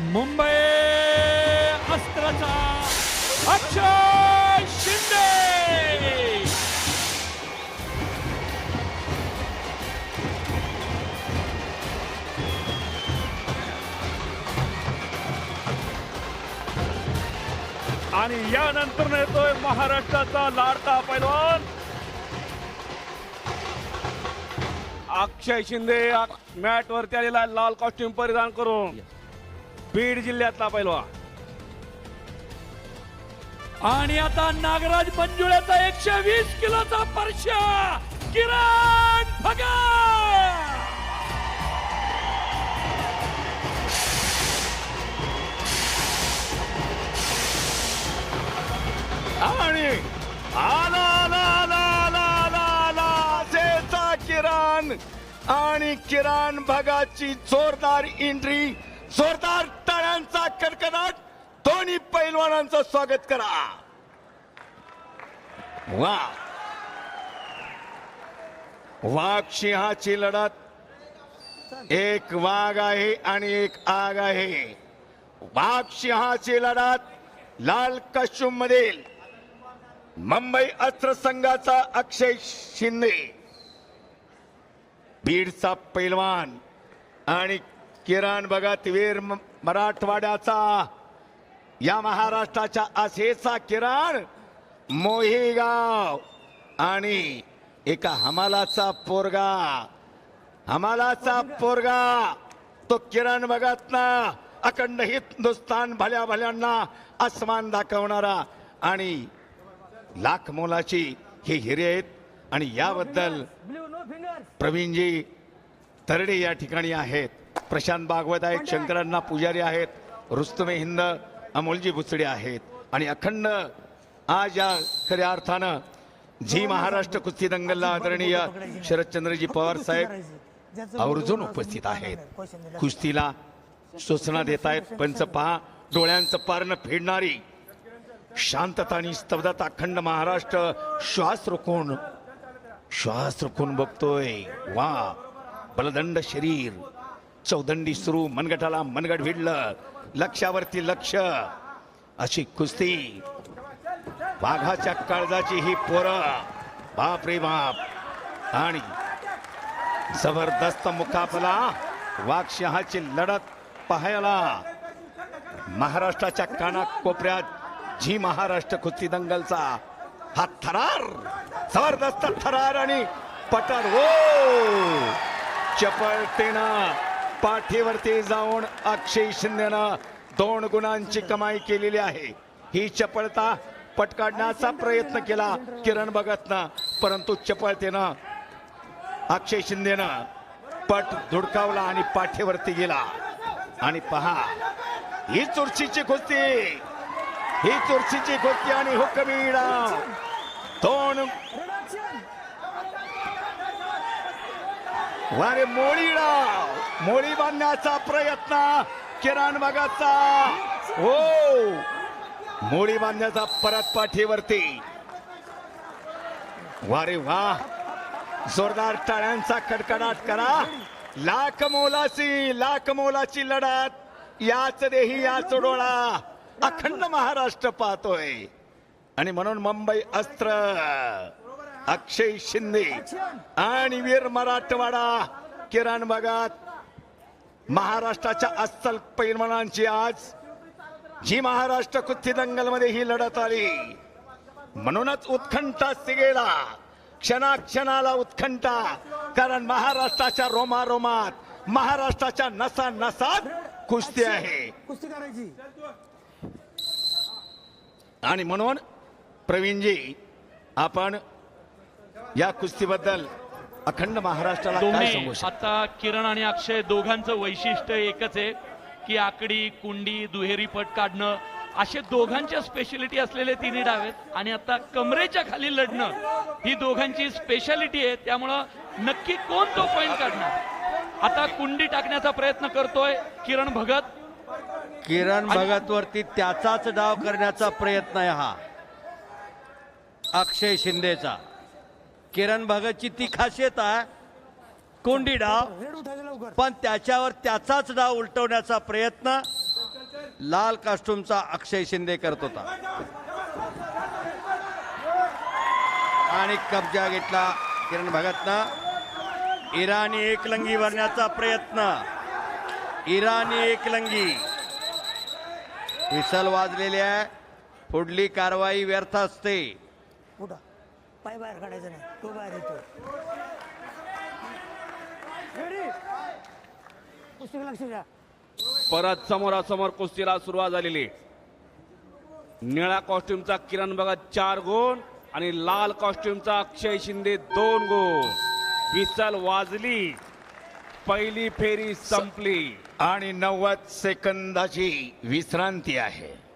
मुंबई अस्त्राचा. अक्षय शिंदे! आणि यानंतर येतोय महाराष्ट्राचा लाडता पैलवान. अक्षय शिंदे मॅट वरती आलेला लाल कॉस्ट्युम परिधान करून. बीड जिल्ह्यातला पैलवान. आणि आता नागराज मंजुळ्याचा एकशे वीस किलोचा परशा. किरण भगत आणि आला आला आला आला आला आला किरण. आणि किरण भगाची जोरदार एंट्री जोरदार टाळ्यांचा कडकडाट दोन्ही पैलवानांचं स्वागत करा. वा. वाघ सिंहाची लढत. एक वाघ आहे आणि एक आग आहे. वाघ सिंहाची लढत लाल कशुम मधील मुंबई अस्त्र संघाचा अक्षय शिंदे. बीडचा पैलवान आणि किरण भगत वीर म- मराठवाड्याचा. या महाराष्ट्राच्या असेचा किरण मोहीगाव. आणि एका हमालाचा पोरगा. हमालाचा पोरगा. तो किरण भगत ना अखंड हिंदुस्थान भल्या भल्यांना आसमान दाखवणारा. आणि लाख मोलाची हे हिरे आहेत. आणि याबद्दल प्रवीणजी तरडे या ठिकाणी आहेत. प्रशांत भागवत आहेत शंकरांना पुजारी आहेत रुस्तमे हिंद अमोलजी भुसडे आहेत. आणि अखंड आज या खऱ्या अर्थानं झी महाराष्ट्र कुस्ती दंगलला आदरणीय शरदचंद्रजी पवार साहेब आवर्जून उपस्थित आहेत. कुस्तीला सूचना देत आहेत पंच पहा डोळ्यांचं पारणं फेडणारी शांतता आणि स्तब्धता अखंड महाराष्ट्र श्वास रोखून श्वास रोखून बघतोय. वा बलदंड शरीर. चौदंडी सुरू मनगटाला मनगट भिडलं लक्षावरती लक्ष. अशी कुस्ती. वाघाच्या काळजाची ही पोरं. बाप रे बाप. आणि जबरदस्त मुकाबला. वाघशहाची लढत पाहायला. महाराष्ट्राच्या कानाकोपऱ्यात झी महाराष्ट्र कुस्ती दंगलचा हा थरार. जबरदस्त थरार आणि पटर हो! चपळतेना पाठीवरती जाऊन अक्षय शिंदेनं दोन गुणांची कमाई केलेली आहे. ही चपळता पटकाडण्याचा प्रयत्न केला किरण भगतनं परंतु चपळतेनं अक्षय शिंदेनं पट धुडकावला आणि पाठीवरती गेला. आणि पहा ही चुरशीची कुस्ती ही चुरशीची कुस्ती आणि हुकमी दोन वारे मोळीडा मोळी बांधण्याचा प्रयत्न किरण भगतचा हो. मोळी बांधण्याचा परत पाठीवरती. वारे वा. जोरदार टाळ्यांचा कडकडाट करा. लाख मोलाची लाख मोलाची लढत. याच देही याच डोळा. अखंड महाराष्ट्र पाहतोय. आणि म्हणून मुंबई अस्त्र. अक्षय शिंदे आणि वीर मराठवाडा. किरण भगत. महाराष्ट्राच्या अस्सल पैलवानांची आज जी महाराष्ट्र कुस्ती दंगलमध्ये ही लढत आली. म्हणूनच उत्कंठा सिगेला. क्षणाक्षणाला उत्कंठा कारण महाराष्ट्राच्या रोमारोमात महाराष्ट्राच्या नसा नसात कुस्ती आहे आणि म्हणून प्रवीणजी आपण या कुस्तीबद्दल अखंड महाराष्ट्राला काय दोन्ही सांगू शकतो? आता किरण आणि अक्षय दोघांचं वैशिष्ट्य एकच आहे की आकडी कुंडी दुहेरी पट काढणं असे दोघांच्या स्पेशालिटी असलेले तिन्ही डाव आहेत. आणि आता कमरेच्या खाली लढणं ही दोघांची स्पेशालिटी आहे. त्यामुळं नक्की कोण तो पॉइंट काढणार? आता कुंडी टाकण्याचा प्रयत्न करतोय किरण भगत. किरण भगत वरती त्याचाच डाव करण्याचा प्रयत्न आहे हा. अक्षय शिंदेचा. किरण भगतची ती खासियत आहे. कोंडी डाव. पण त्याच्यावर त्याचाच डाव उलटवण्याचा प्रयत्न लाल कास्टूमचा अक्षय शिंदे करत होता. आणि कब्जा घेतला किरण भगतनं. इराणी एकलंगी भरण्याचा प्रयत्न. इराणी एकलंगी. विसल वाजलेली आहे. पुढली कारवाई व्यर्थ असते. पाय बाहेर काढायचं नाही. तो बाहेर येतो. पुस्तक लक्ष द्या. परत समोरासमोर कुस्तीला सुरुवात झालेली. निळा कॉस्ट्युमचा किरण भगत चार गुण आणि लाल कॉस्ट्युमचा अक्षय शिंदे दोन गुण. विसल वाजली. पहिली फेरी संपली. आणि नव्वद सेकंदाची विश्रांती आहे.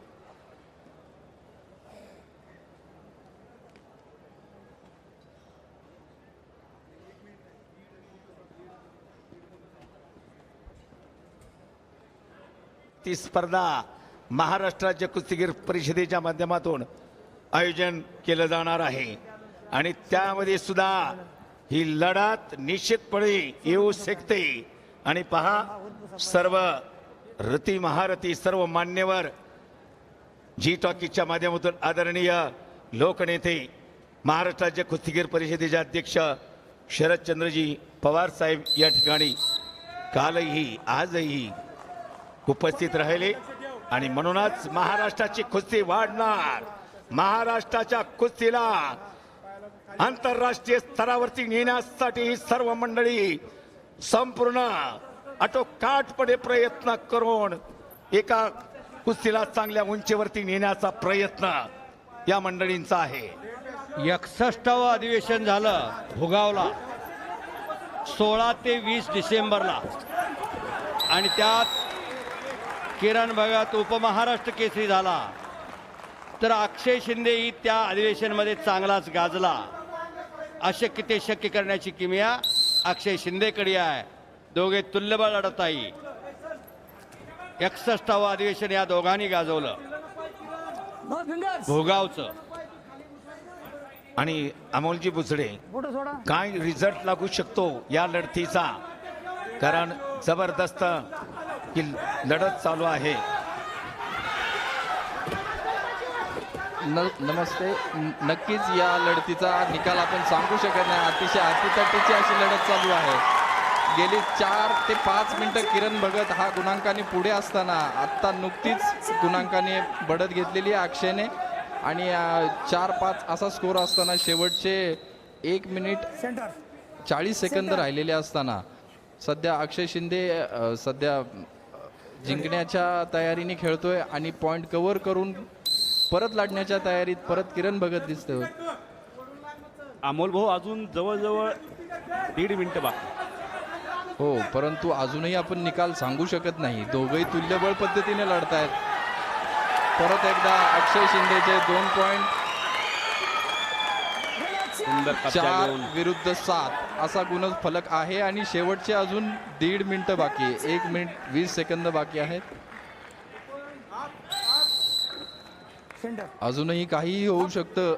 ती स्पर्धा महाराष्ट्राच्या कुस्तीगीर परिषदेच्या माध्यमातून आयोजन केलं जाणार आहे. आणि त्यामध्ये सुद्धा ही लढत निश्चितपणे येऊ शकते. आणि पहा सर्व रती महारथी सर्व मान्यवर जी टॉकीजच्या माध्यमातून आदरणीय लोकनेते महाराष्ट्र राज्य कुस्तीगीर परिषदेचे अध्यक्ष शरदचंद्रजी पवार साहेब या ठिकाणी. कालही आजही उपस्थित राहिले आणि म्हणूनच महाराष्ट्राची कुस्ती वाढणार. महाराष्ट्राच्या कुस्तीला आंतरराष्ट्रीय स्तरावरती नेण्यासाठी ही सर्व मंडळी संपूर्ण आटोकाटपणे प्रयत्न करून एका कुस्तीला चांगल्या उंचीवरती नेण्याचा प्रयत्न या मंडळींचा आहे. एकसष्टावं अधिवेशन झालं भुगावला सोळा ते वीस डिसेंबरला. आणि त्यात किरण भगत उपमहाराष्ट्र केसरी झाला. तर अक्षय शिंदेही त्या अधिवेशनमध्ये चांगलाच गाजला. अशक्य ते शक्य करण्याची किमया अक्षय शिंदेकडे आहे. दोघे तुल्यबळ लढताई. एकसष्टावं अधिवेशन या दोघांनी गाजवलं. भोगावचं. आणि अमोलजी बुचडे काय रिझल्ट लागू शकतो या लढतीचा? कारण जबरदस्त ही लढत चालू आहे. न नमस्ते. नक्कीच या लढतीचा निकाल आपण सांगू शकत नाही. अतिशय अतितटीची अशी लढत चालू आहे. गेली चार ते पाच मिनिटं किरण भगत हा गुणांकाने पुढे असताना आत्ता नुकतीच गुणांकाने बढत घेतलेली आहे अक्षयने. आणि चार पाच असा स्कोर असताना शेवटचे एक मिनिट चाळीस सेकंद राहिलेले असताना. सध्या अक्षय शिंदे सध्या जिंकण्याच्या तयारीने खेळतोय आणि पॉइंट कव्हर करून परत लढण्याच्या तयारीत परत किरण भगत दिसतोय. अमोल भाऊ अजून जवळजवळ दीड मिनिटं बाकी. हो परंतु अजूनही आपण निकाल सांगू शकत नाही. दोघंही तुल्यबळ पद्धतीने लढतायत. परत एकदा अक्षय शिंदेचे दोन कब्जा चार विरुद्ध सात. असा गुण फलक आहे आणि शेवटचे अजून दीड मिनिटं बाकी आहे. एक मिनिट वीस सेकंद बाकी आहेत. अजूनही काहीही होऊ शकतं.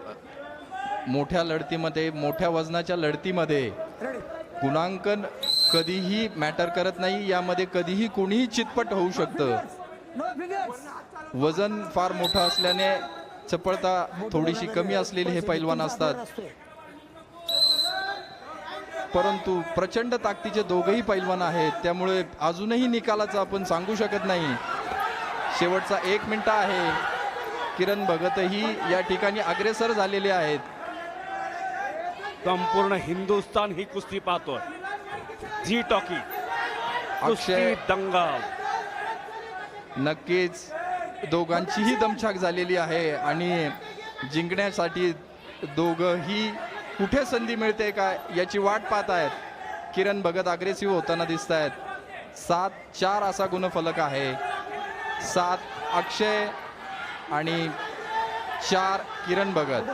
मोठ्या लढतीमध्ये मोठ्या वजनाच्या लढतीमध्ये गुणांकन कधीही मॅटर करत नाही. यामध्ये कधीही कोणीही चितपट होऊ शकतं. वजन फार मोठं असल्याने चपळता थोडीशी कमी असलेले हे पैलवान असतात. परंतु प्रचंड ताकदीचे दोघंही पैलवान आहेत. त्यामुळे अजूनही निकालाचं आपण सांगू शकत नाही. शेवटचा एक मिनिट आहे. किरण भगतही या ठिकाणी अग्रेसर झालेले आहेत. संपूर्ण हिंदुस्थान ही कुस्ती पाहतोय. जी टॉकी अक्षय. दंगल. नक्कीच दोघांचीही दमछाक झालेली आहे आणि जिंकण्यासाठी दोघंही कुठे संधी मिळते का याची वाट पाहत आहेत. किरण भगत अग्रेसिव्ह होताना दिसत आहेत. सात चार असा गुणफलक आहे. सात अक्षय आणि चार किरण भगत.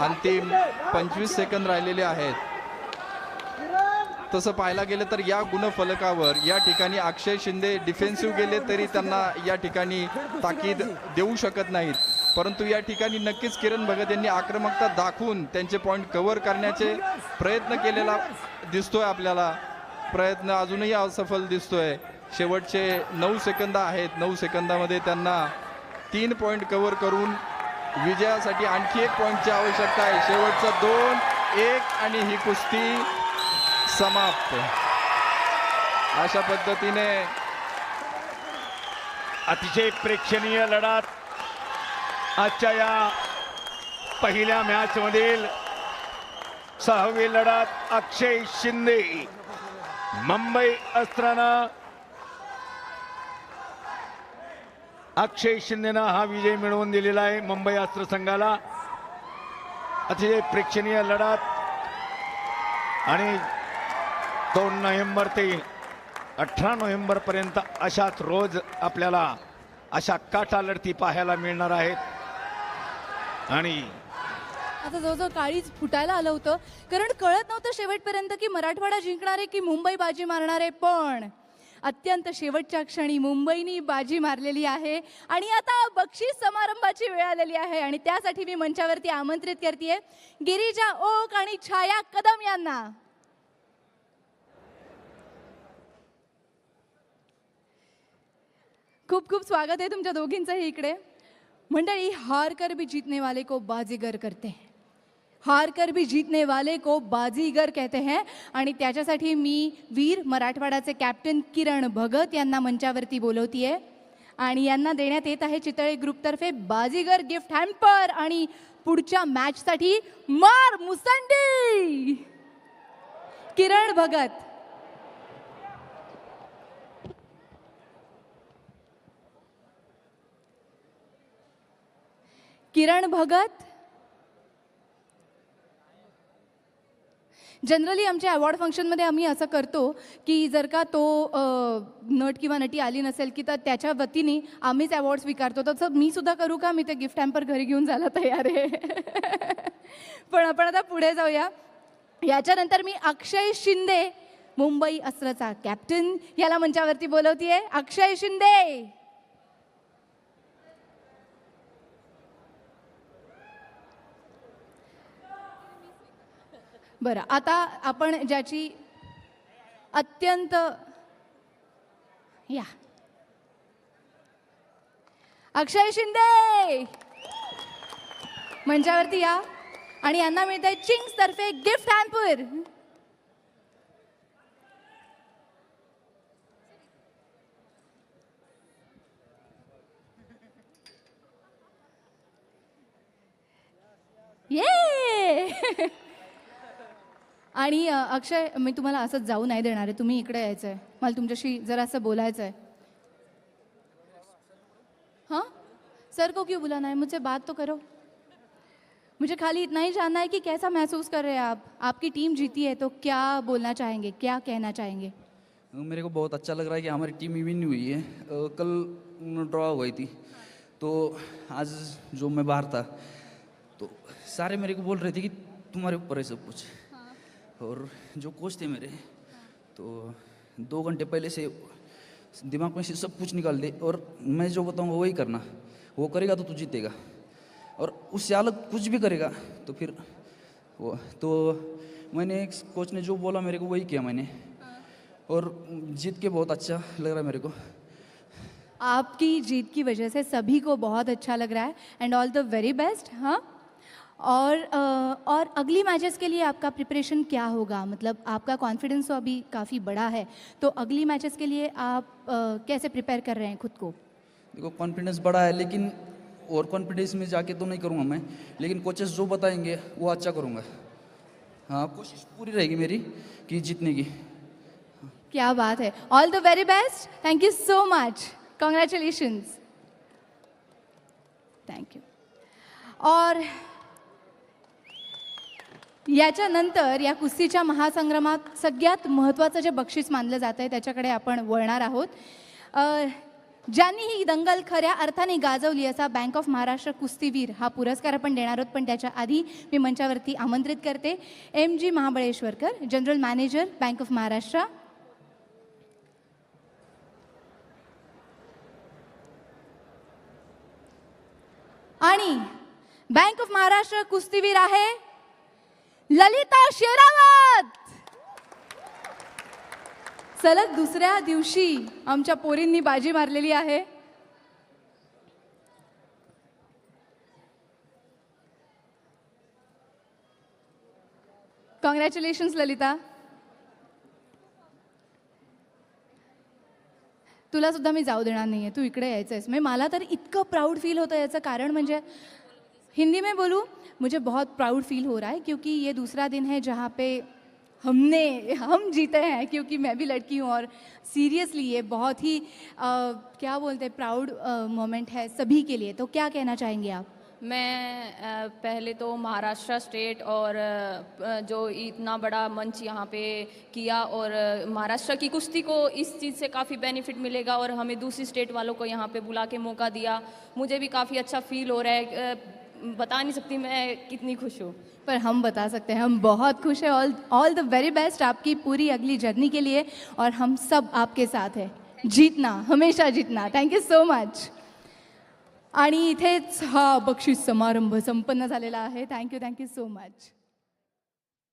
अंतिम पंचवीस सेकंद राहिलेले आहेत. तसं पाहायला गेलं तर या गुणफलकावर या ठिकाणी अक्षय शिंदे डिफेन्सिव्ह गेले तरी त्यांना या ठिकाणी ताकीद देऊ शकत नाहीत. परंतु या ठिकाणी नक्कीच किरण भगत यांनी आक्रमकता दाखवून त्यांचे पॉईंट कव्हर करण्याचे प्रयत्न केलेला दिसतोय आपल्याला. प्रयत्न अजूनही असफल दिसतोय. शेवटचे नऊ सेकंद आहेत. नऊ सेकंदामध्ये त्यांना तीन पॉईंट कव्हर करून विजयासाठी आणखी एक पॉईंटची आवश्यकता आहे. शेवटचं दोन एक आणि ही कुस्ती समाप्त. अशा पद्धतीने अतिशय प्रेक्षणीय लढत आजच्या या पहिल्या मॅचमधील सहावी लढत अक्षय शिंदे मुंबई अस्त्रानं. अक्षय शिंदेनं हा विजय मिळवून दिलेला आहे मुंबई अस्त्र संघाला. अतिशय प्रेक्षणीय लढत. आणि दोन नोव्हेंबर ते अठरा नोव्हेंबरपर्यंत अशाच रोज आपल्याला अशा काटा लढती पाहायला मिळणार आहेत. आणि आता जवळजवळ काळीच फुटायला आलं होतं. कारण कळत नव्हतं शेवटपर्यंत की मराठवाडा जिंकणार आहे की मुंबई बाजी मारणार. आहे पण अत्यंत शेवटच्या क्षणी मुंबईनी बाजी मारलेली आहे. आणि आता बक्षीस समारंभाची वेळ आलेली आहे. आणि त्यासाठी मी मंचावरती आमंत्रित करते गिरीजा ओक आणि छाया कदम यांना. खूप खूप स्वागत आहे तुमच्या दोघींचंही इकडे. मंडळी हार कर भी जीतने वाले को बाजीगर करते हैं। हार कर भी जीतने वाले को बाजीगर कहते हैं। आणि त्याच्यासाठी मी वीर मराठवाड्याचे कॅप्टन किरण भगत यांना मंचावरती बोलवतीये. आणि यांना देण्यात येत आहे चितळे ग्रुपतर्फे बाजीगर गिफ्ट हॅम्पर आणि पुढच्या मॅचसाठी मार मुसंडी! किरण भगत किरण भगत? जनरली आमच्या अवॉर्ड फंक्शनमध्ये आम्ही असं करतो की जर का तो नट किंवा नटी आली नसेल की तर त्याच्या वतीने आम्हीच अवॉर्ड स्वीकारतो. तसं मी सुद्धा करू का? मी ते गिफ्ट हॅम्पर घरी घेऊन जायला तयार आहे. पण आपण आता पुढे जाऊया. याच्यानंतर मी अक्षय शिंदे मुंबई अस्त्रचा कॅप्टन याला मंचावरती बोलवतीये. अक्षय शिंदे! बरं आता आपण ज्याची अत्यंत या. अक्षय शिंदे! मंचावरती या. आणि यांना मिळत आहे चिंग्स तर्फे गिफ्ट हॅम्पर ये! आणि अक्षय मी तुम्हाला असंच जाऊ नाही देणार आहे. तुम्ही इकडे यायचं आहे मला तुमच्याशी जरा असं बोलायचं आहे हाँ? सर को क्यों बुलाना है? मुझसे बात तो करो. मुझे खाली इतना ही जानना है कि कैसा महसूस कर रहे हैं आप? आपकी टीम जीती है तो क्या बोलना चाहेंगे? क्या कहना चाहेंगे? मेरे को बहुत अच्छा लग रहा है कि हमारी टीम विन हुई है। कल ड्रॉ हुई थी। तो आज जो मैं बाहर था तो सारे मेरे को बोल रहे थे कि तुम्हारे ऊपर है सब कुछ। और जो कोच थे मेरे तो दो घंटे पहले से दिमाग में से सब कुछ निकाल दे और मैं जो बताऊँगा वही करना। वो करेगा तो तू जीतेगा। और उससे अलग कुछ भी करेगा तो फिर वो तो मैंने एक कोच ने जो बोला मेरे को वही किया मैंने। और जीत के बहुत अच्छा लग रहा है मेरे को। आपकी जीत की वजह से सभी को बहुत अच्छा लग रहा है। And all the very best हाँ? और और अगली मैचेस के लिए आपका प्रिपरेशन क्या होगा? मतलब आपका कॉन्फिडेंस तो अभी काफ़ी बड़ा है तो अगली मैचेस के लिए आप कैसे प्रिपेयर कर रहे हैं खुद को? देखो कॉन्फिडेंस बड़ा है लेकिन और कॉन्फिडेंस में जाके तो नहीं करूँगा मैं लेकिन कोचेस जो बताएँगे वो अच्छा करूँगा। हाँ कोशिश पूरी रहेगी मेरी कि जीतने की। क्या बात है। All the very best thank you so much congratulations thank you और याच्यानंतर या कुस्तीच्या महासंग्रामात सगळ्यात महत्त्वाचं जे बक्षीस मानलं जात आहे त्याच्याकडे आपण वळणार आहोत. ज्यांनी ही दंगल खऱ्या अर्थाने गाजवली असा बँक ऑफ महाराष्ट्र कुस्तीवीर हा पुरस्कार आपण देणार आहोत पण त्याच्या आधी मी मंचावरती आमंत्रित करते. M G Mahabaleshwarkar general manager bank of Maharashtra आणि बँक ऑफ महाराष्ट्र कुस्तीवीर आहे. ललिता शेरावत! सलग दुसऱ्या दिवशी आमच्या पोरींनी बाजी मारलेली आहे. कॉंग्रॅच्युलेशन्स ललिता. तुला सुद्धा मी जाऊ देणार नाही आहे तू इकडे यायचं आहेस म्हणजे मला तर इतकं प्राऊड फील होतं याचं कारण म्हणजे हिंदी में बोलूँ मुझे बहुत प्राउड फील हो रहा है क्योंकि ये दूसरा दिन है जहाँ पे हमने हम जीते हैं क्योंकि मैं भी लड़की हूँ और सीरियसली ये बहुत ही अ, क्या बोलते हैं प्राउड मोमेंट है सभी के लिए। तो क्या कहना चाहेंगे आप? मैं पहले तो महाराष्ट्र स्टेट और जो इतना बड़ा मंच यहाँ पे किया और महाराष्ट्र की कुश्ती को इस चीज़ से काफ़ी बेनिफिट मिलेगा और हमें दूसरी स्टेट वालों को यहाँ पे बुला के मौका दिया। मुझे भी काफ़ी अच्छा फील हो रहा है बता नहीं सकती मैं कितनी खुश हूँ। पर हम बता सकते हैं, हम बहुत खुश हैं। All all the very best आपकी पूरी अगली जर्नी के लिए और हम सब आपके साथ हैं। जीतना, हमेशा जीतना। थैंक यू सो मच आणि इथेच हा बक्षीस समारंभ संपन्न झालेला आहे. Thank you thank you so much